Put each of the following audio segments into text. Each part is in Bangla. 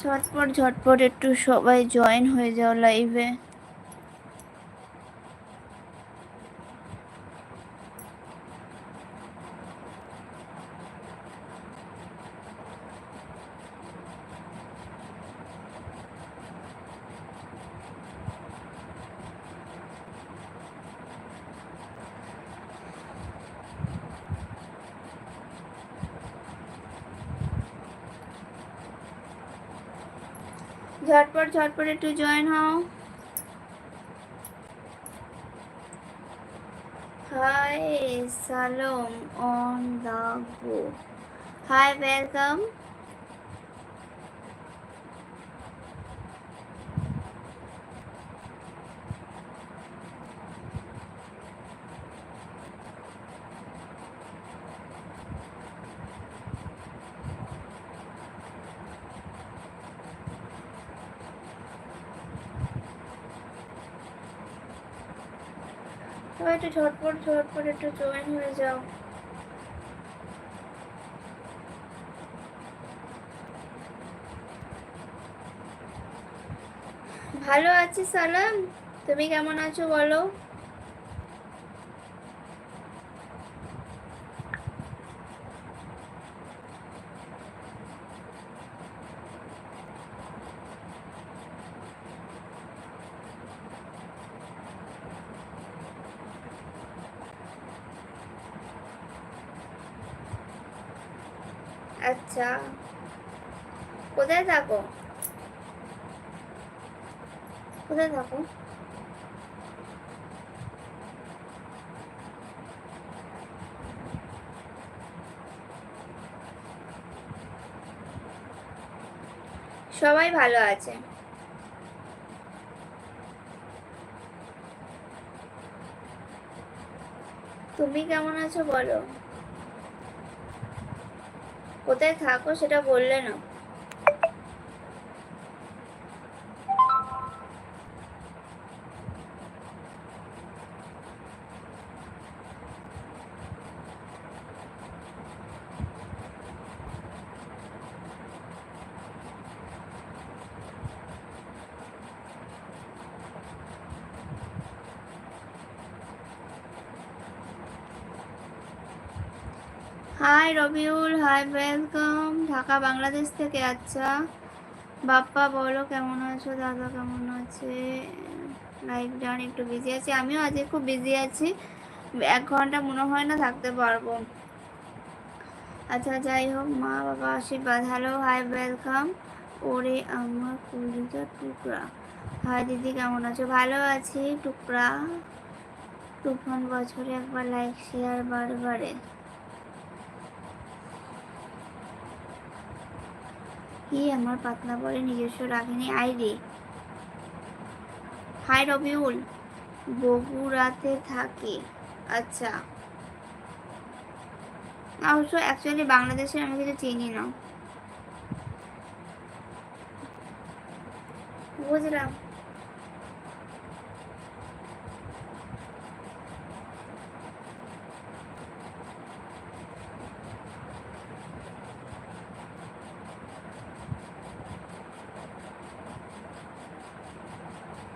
ঝটপট ঝটপট একটু সবাই জয়েন হয়ে যাও লাইভে ঝটপট ঝটপট একটু জয়েন হও। Hi Salam on the go hi welcome একটু ঝটপট ঝটপট একটু জয়েন হয়ে যাও। ভালো আছি সালাম তুমি কেমন আছো বলো? আচ্ছা। কোথায় থাকো? কোথায় থাকো? সবাই ভালো আছে। তুমি কেমন আছো বলো। কোথায় থাকো সেটা বললে না। Hi Rabiul hi welcome Dhaka, Bangladesh থেকে আচ্ছা। বাপ্পা, বলো, কেমন আছো? দাদা, কেমন আছে? লাইভ ডান একটু বিজি আছি। আমিও আজকে খুব বিজি আছি। এক ঘণ্টা মনে হয় না থাকতে পারব। আচ্ছা যাই হোক, মা বাবা আশীর্বাদ। হ্যালো হাই ওয়েলকাম ওরে আমার কলিজা টুকরা। হাই দিদি, কেমন আছো? ভালো আছি, টুকরা। তুফান বছরে একবার লাইক শেয়ার বারে বারে কি আমার পাতলা বলে নিজস্ব রাখিনি আইডি? হাই রবিউল, বগুড়াতে থাকে। আচ্ছা। অবশ্য অ্যাকচুয়ালি বাংলাদেশে আমি কিছু চিনি না। বুঝলাম।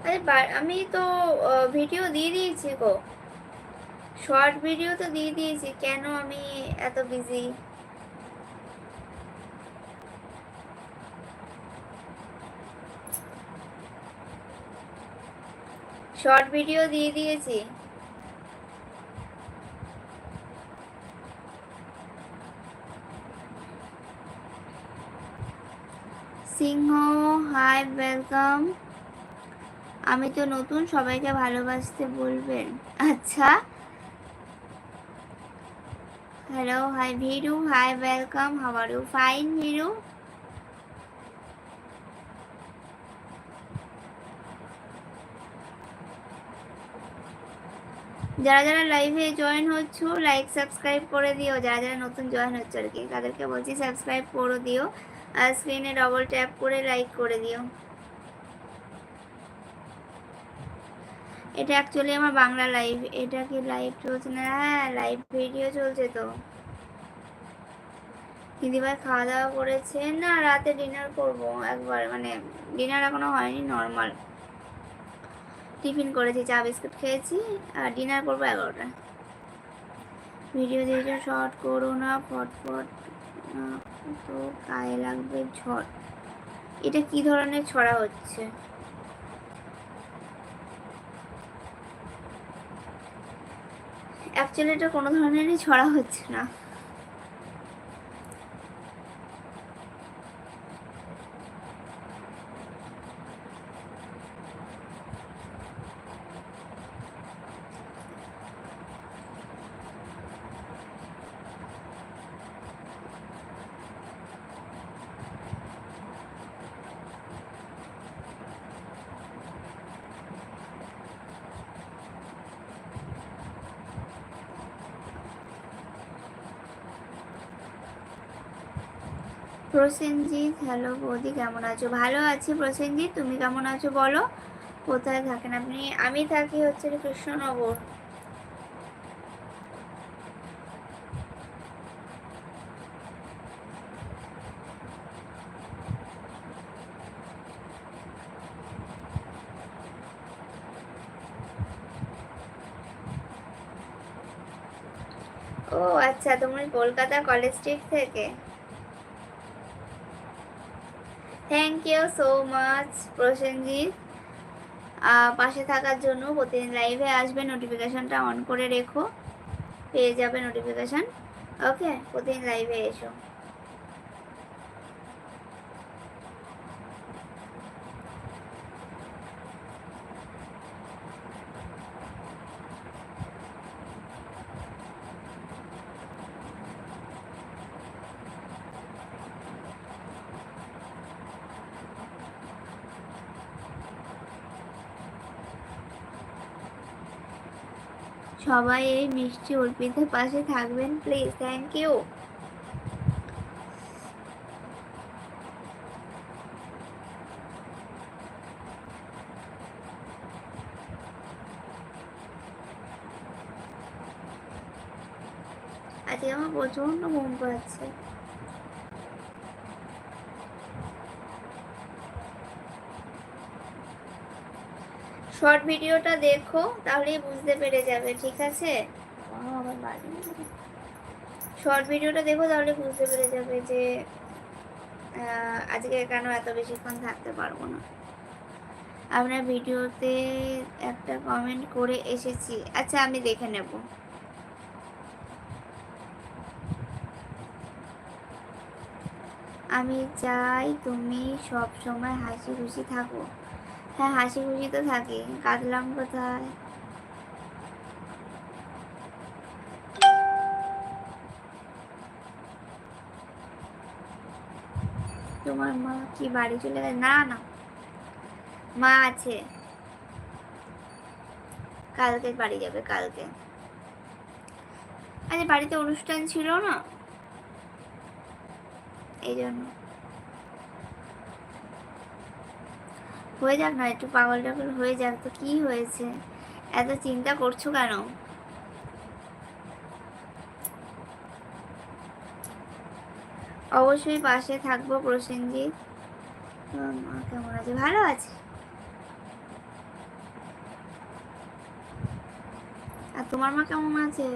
আরে আমি তো ভিডিও দিয়ে দিয়েছি গো। শর্ট ভিডিও তো দিয়ে দিয়েছি, কেন আমি এত বিজি শর্ট ভিডিও দিয়ে দিয়েছি। সিংহ হাই ওয়েলকাম আমি তো নতুন, সবাইকে ভালোবাসতে বলবেন। আচ্ছা। Hello hi Viru hi welcome how are you fine Viru যারা যারা লাইভে জয়েন হচ্ছ লাইক সাবস্ক্রাইব করে দিও। যারা যারা নতুন জয়েন হচ্ছে আর কি, তাদেরকে বলছি সাবস্ক্রাইব করে দিও। আর স্ক্রিনে ডবল ট্যাপ করে লাইক করে দিও। এটা অ্যাকচুয়ালি আমার বাংলা লাইভ এটা কি লাইভ চলছে না? হ্যাঁ লাইভ ভিডিও চলছে তো। দিদিভাই খাওয়া দাওয়া করেছে। না, রাতে ডিনার করব একবার। মানে ডিনার এখনও হয়নি নর্মাল টিফিন করেছি, চা বিস্কুট খেয়েছি, আর ডিনার করব এগারোটা ভিডিও দিয়েছ শর্ট করো না, ফটফট তো গায়ে লাগবে ঝড়। এটা কি ধরনের ছড়া হচ্ছে? অ্যাকচুয়ালি এটা কোনো ধরনেরই ছড়া হচ্ছে না। প্রসেনজিৎ হ্যালো বৌদি, কেমন আছো? ভালো আছি প্রসেনজিৎ, তুমি কেমন আছো বলো? কোথায় থাকেন আপনি? আমি থাকি হচ্ছে কৃষ্ণনগর। ও আচ্ছা তুমি কলকাতা কলেজ স্ট্রিট থেকে? Thank you so much Prasenjit পাশে থাকার জন্য প্রতিদিন লাইভে আসবে নোটিফিকেশানটা অন করে রেখো। পেয়ে যাবে নোটিফিকেশান ওকে প্রতিদিন লাইভে এসো। সবাই এই মিষ্টি অর্পিতের পাশে থাকবেন প্লিজ থ্যাংক ইউ আজকে আমার প্রচণ্ড মন পাচ্ছে। শর্ট ভিডিওটা দেখো তাহলেই বুঝতে পেরে যাবে ঠিক আছে? শর্ট ভিডিওটা দেখো তাহলে বুঝতে পেরে যাবে যে আজকে কেন এত বেশিক্ষণ থাকতে পারব না। আপনার ভিডিওতে একটা কমেন্ট করে এসেছি। আচ্ছা আমি দেখে নেব। আমি চাই তুমি সব সময় হাসি খুশি থাকো। হ্যাঁ হাসি খুশি তো থাকি, কাঁদলাম কোথায়? তোমার মা কি বাড়ি চলে গেছে? না না। মা আছে। কালকে বাড়ি যাবে, কালকে। আচ্ছা বাড়িতে অনুষ্ঠান ছিল না? এই জন্য হয়ে যাক না একটু পাগল টাগল হয়ে যাক তো কি হয়েছে? এত চিন্তা করছ কেন? অবশ্যই পাশে থাকব প্রসেনজিৎ মা কেমন আছে? ভালো আছে? আর তোমার মা কেমন আছে?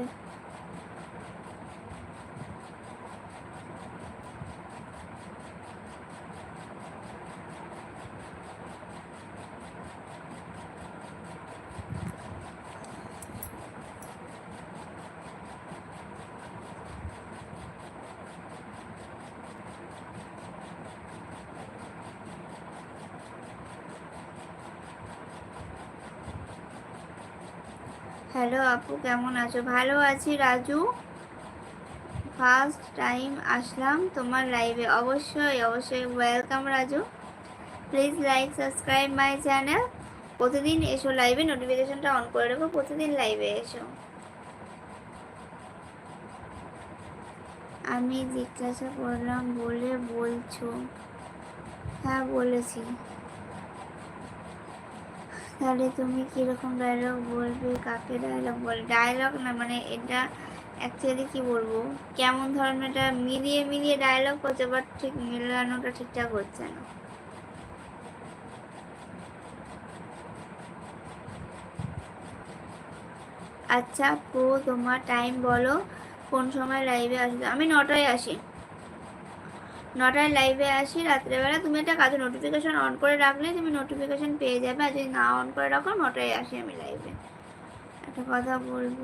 হ্যালো আপু, কেমন আছো? ভালো আছি রাজু। ফার্স্ট টাইম আসলাম তোমার লাইভে অবশ্যই অবশ্যই welcome Raju. Please like subscribe my channel প্রতিদিন এসো লাইভে নোটিফিকেশনটা অন করে রাখো, প্রতিদিন লাইভে এসো। আমি জিজ্ঞাসা করলাম, বলে বলছো। হ্যাঁ বলেছি। তাহলে তুমি কীরকম ডায়লগ বলবে? কাকে ডায়লগ বল? ডায়লগ না মানে এটা অ্যাকচুয়ালি কি বলব? কেমন ধরনের একটা মিলিয়ে মিলিয়ে ডায়লগ করছে বাট ঠিক মিলানোটা ঠিকঠাক হচ্ছে না। আচ্ছা পো তোমার টাইম বলো। কোন সময় লাইভে আসবে? আমি নটায় আসি। নটায় লাইভে আসি, রাত্রেবেলা তুমি একটা কাজে নোটিফিকেশন অন করে রাখলে তুমি নোটিফিকেশন পেয়ে যাবে আর যদি না অন করে রাখো, নটায় আসি আমি লাইভে একটা কথা বলব,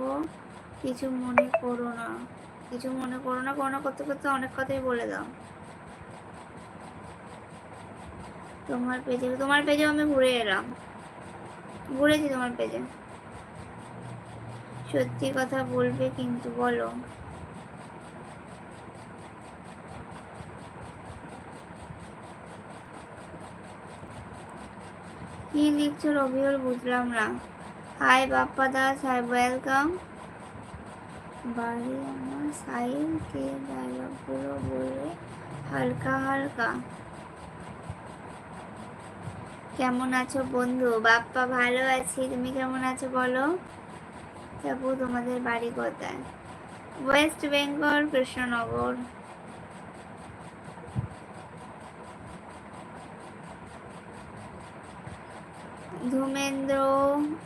কিছু মনে করো না, কিছু মনে করো না করো না করতে করতে অনেক কথাই বলে দাও। তোমার পেজে তোমার পেজেও আমি ঘুরে এলাম। ঘুরেছি তোমার পেজে সত্যি কথা বলবে কিন্তু বলো। কি লিখছো রবিউল? বুঝলাম না। Hi Bappa Das hi welcome বাড়ি আমার সাইল, কে ডায়লগগুলো বললে? হালকা হালকা। কেমন আছো বন্ধু? বাপ্পা, ভালো আছি। তুমি কেমন আছো বলো? যাব তোমাদের বাড়ি কোথায়? West Bengal Krishnanagar. Dhumendra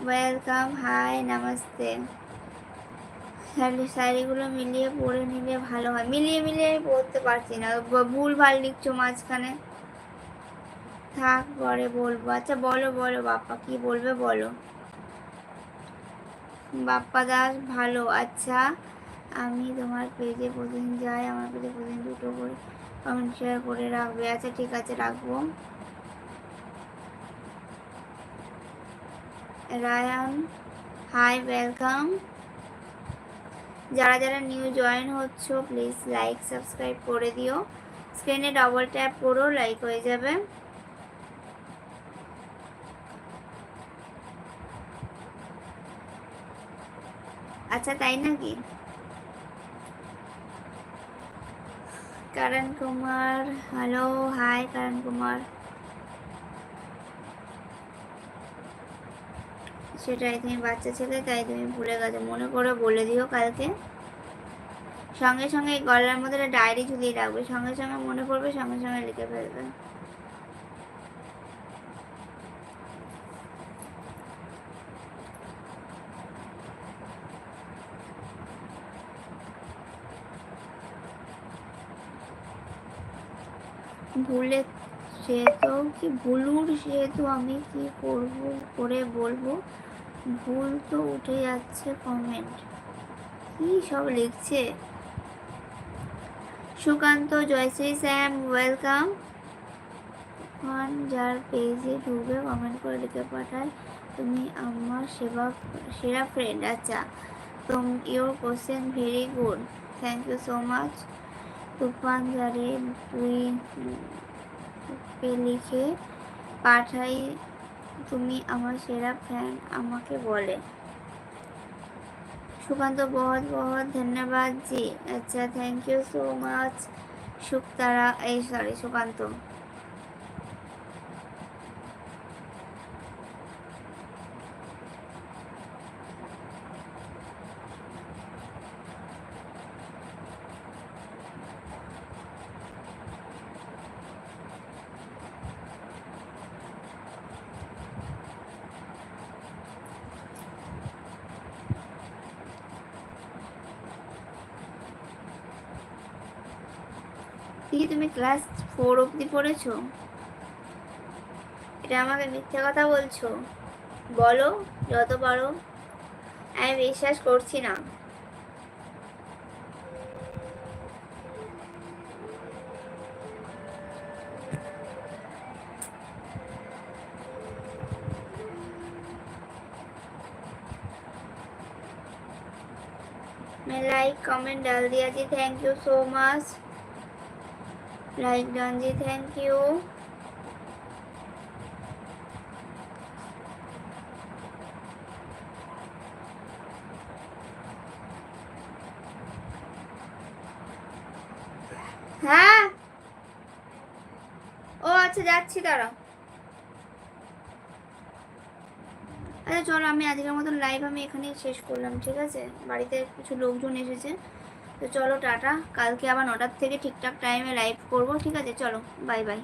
welcome hi namaste sari শাড়িগুলো মিলিয়ে পরে নিলে ভালো হয়। মিলিয়ে মিলিয়ে আমি পড়তে পারছি না। ভুল ভালো লিখছো মাঝখানে। থাক, পরে বলব। আচ্ছা বলো বলো, বাপ্পা, কি বলবে বলো। বাপ্পা দাস, ভালো। আচ্ছা আমি তোমার পেজে প্রতিদিন যাই। আমার পেজে প্রতিদিন দুটো করে কমেন্ট শেয়ার করে রাখবে। আচ্ছা ঠিক আছে, রাখব। রায়ান হাই ওয়েলকাম যারা যারা নিউ জয়েন হচ্ছ প্লিজ লাইক সাবস্ক্রাইব করে দিও। স্ক্রিনে ডবল ট্যাপ করো লাইক হয়ে যাবে। আচ্ছা তাই নাকি? কারণ কুমার হ্যালো হাই কারণ কুমার। সেটাই তুমি বাচ্চা ছেলে তাই তুমি ভুলে গেছো। মনে করে বলে দিও কালকে। সঙ্গে সঙ্গে গলার মধ্যে ডায়েরি ঝুলিয়ে রাখবে। সঙ্গে সঙ্গে মনে পড়বে, সঙ্গে সঙ্গে লিখে ফেলবে। ভুলে সেহেতু কি ভুলুর সেহেতু আমি কি করব, করে বলব? ভুল তো উঠে যাচ্ছে কমেন্ট কি সব লিখছে? সুকান্ত জয়শ্রী স্যাম ওয়েলকাম খান যার পেজে ঢুকে কমেন্ট করে লিখে পাঠায়, তুমি আমার সেবা, সেরা ফ্রেন্ড আচ্ছা তুম your question very good thank you so much Tufan যারে তুই লিখে পাঠাই তুমি আমার সেরা ফ্যান আমাকে বলে। সুকান্ত, বহুত বহুত ধন্যবাদ জি। আচ্ছা thank you so much Suktara, এই সরি সুকান্ত। কি তুমি ক্লাস ফোর অবধি পড়েছো এটা আমাকে মিথ্যে কথা বলছো বলো যত পারো আমি বিশ্বাস করছি না मैं लाइक कमेंट डाल दिया जी thank you so much like ডনজি thank you হ্যাঁ ও আচ্ছা যাচ্ছি, দাঁড়াও। আচ্ছা চলো, আমি আজকের মতন লাইভ আমি এখানেই শেষ করলাম, ঠিক আছে? বাড়িতে কিছু লোকজন এসেছে। তো চলো টাটা। কালকে আবার নটার থেকে ঠিকঠাক টাইমে লাইভ করব, ঠিক আছে? চলো বাই বাই